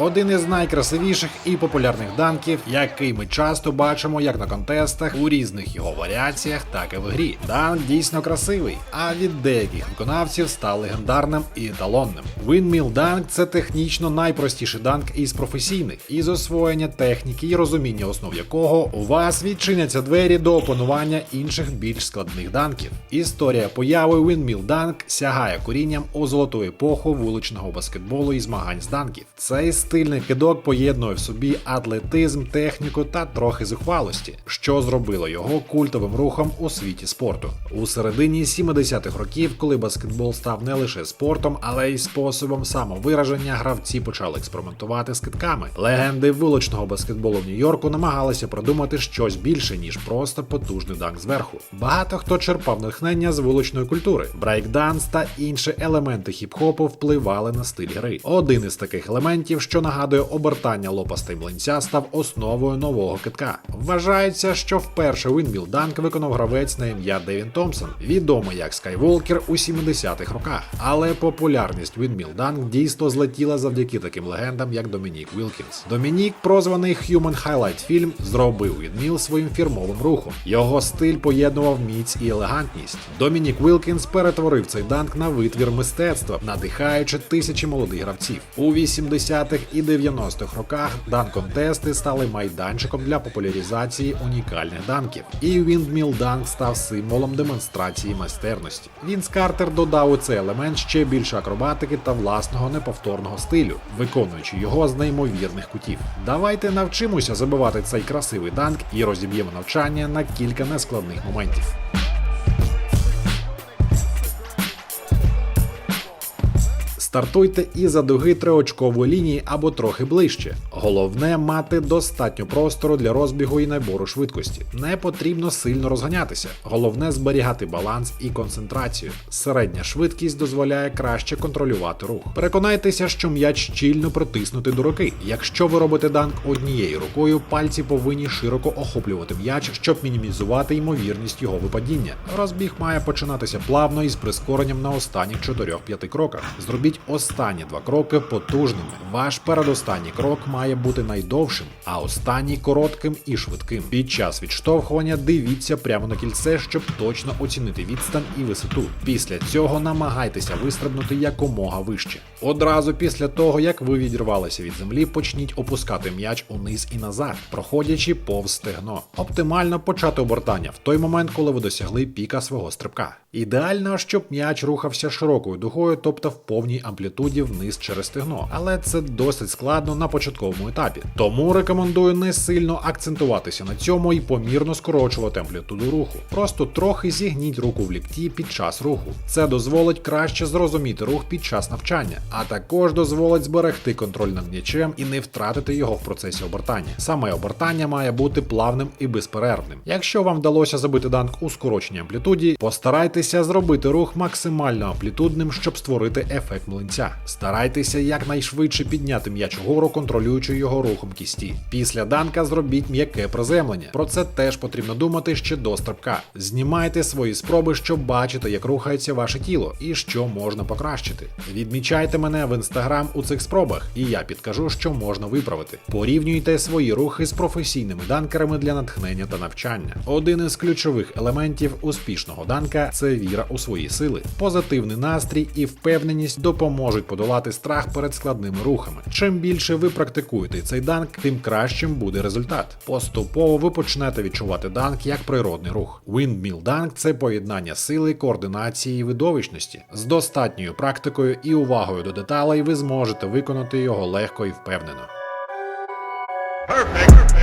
один із найкрасивіших і популярних данків, який ми часто бачимо як на контестах у різних його варіаціях, так і в грі. Данк дійсно красивий, а від деяких виконавців став легендарним і еталонним. Windmill Dunk – це технічно найпростіший данк із професійних, із освоєння техніки і розуміння основ якого у вас відчиняться двері до опанування інших більш складних данків. Історія появи Windmill Dunk сягає корінням у золоту епоху вуличного баскетболу і змагань з данків. Цей стильний кидок поєднує в собі атлетизм, техніку та трохи зухвалості, що зробило його культовим рухом у світі спорту. У середині 70-х років, коли баскетбол став не лише спортом, але й способом самовираження, гравці почали експериментувати з китками. Легенди вуличного баскетболу в Нью-Йорку намагалися придумати щось більше, ніж просто потужний данк зверху. Багато хто черпав натхнення з вуличної культури. Брейкданс та інші елементи хіп-хопу впливали на стиль гри. Один із таких елементів, що нагадує обертання лопастей млинця, став основою нового китка. Вважається, що вперше Windmill Dunk виконав гравець на ім'я Девін Томпсон, відомий як Скайволкер у 70-х роках. Але популярність Windmill Dunk дійсно злетіла завдяки таким легендам, як Домінік Вілкінс. Домінік, прозваний Human Highlight Film, зробив Windmill своїм фірмовим рухом. Його стиль поєднував міць і елегантність. Домінік Вілкінс перетворив цей данк на витвір мистецтва, надихаючи тисячі молодих гравців. У 80-х і 90-х роках данк-контести стали майданчиком для популяризації унікальних данків. І Windmill Dunk став символом демонстрації майстерності. Вінс Картер додав у цей елемент ще більше акробатики та власного неповторного стилю, виконуючи його з неймовірних кутів. Давайте навчимося забивати цей красивий данк і розіб'ємо навчання на кілька нескладних моментів. Стартуйте із за дуги триочкової лінії або трохи ближче. Головне мати достатньо простору для розбігу і набору швидкості. Не потрібно сильно розганятися. Головне зберігати баланс і концентрацію. Середня швидкість дозволяє краще контролювати рух. Переконайтеся, що м'яч щільно притиснути до руки. Якщо ви робите данк однією рукою, пальці повинні широко охоплювати м'яч, щоб мінімізувати ймовірність його випадіння. Розбіг має починатися плавно із прискоренням на останніх 4-5 кроках. Зробіть останні два кроки потужними. Ваш передостанній крок має бути найдовшим, а останній коротким і швидким. Під час відштовхування дивіться прямо на кільце, щоб точно оцінити відстань і висоту. Після цього намагайтеся вистрибнути якомога вище. Одразу після того, як ви відірвалися від землі, почніть опускати м'яч униз і назад, проходячи повз стегно. Оптимально почати обертання в той момент, коли ви досягли піка свого стрибка. Ідеально, щоб м'яч рухався широкою дугою, тобто в повній амплітуді вниз через стегно, але це досить складно на початковому етапі. Тому рекомендую не сильно акцентуватися на цьому і помірно скорочувати амплітуду руху. Просто трохи зігніть руку в лікті під час руху. Це дозволить краще зрозуміти рух під час навчання, а також дозволить зберегти контроль над м'ячем і не втратити його в процесі обертання. Саме обертання має бути плавним і безперервним. Якщо вам вдалося забити данк у скороченій амплітуді, постарайтеся зробити рух максимально амплітудним, щоб створити ефект млинця. Старайтеся якнайшвидше підняти м'яч угору, контролюючи його рухом кісті. Після данка зробіть м'яке приземлення. Про це теж потрібно думати ще до стрибка. Знімайте свої спроби, щоб бачити, як рухається ваше тіло і що можна покращити. Відмічайте мене в інстаграм у цих спробах, і я підкажу, що можна виправити. Порівнюйте свої рухи з професійними данкерами для натхнення та навчання. Один із ключових елементів успішного данка це віра у свої сили. Позитивний настрій і впевненість допоможуть подолати страх перед складними рухами. Чим більше ви практикуєте цей данк, тим кращим буде результат. Поступово ви почнете відчувати данк як природний рух. Windmill Dunk – це поєднання сили, координації і видовищності. З достатньою практикою і увагою до деталей ви зможете виконати його легко і впевнено. Perfect.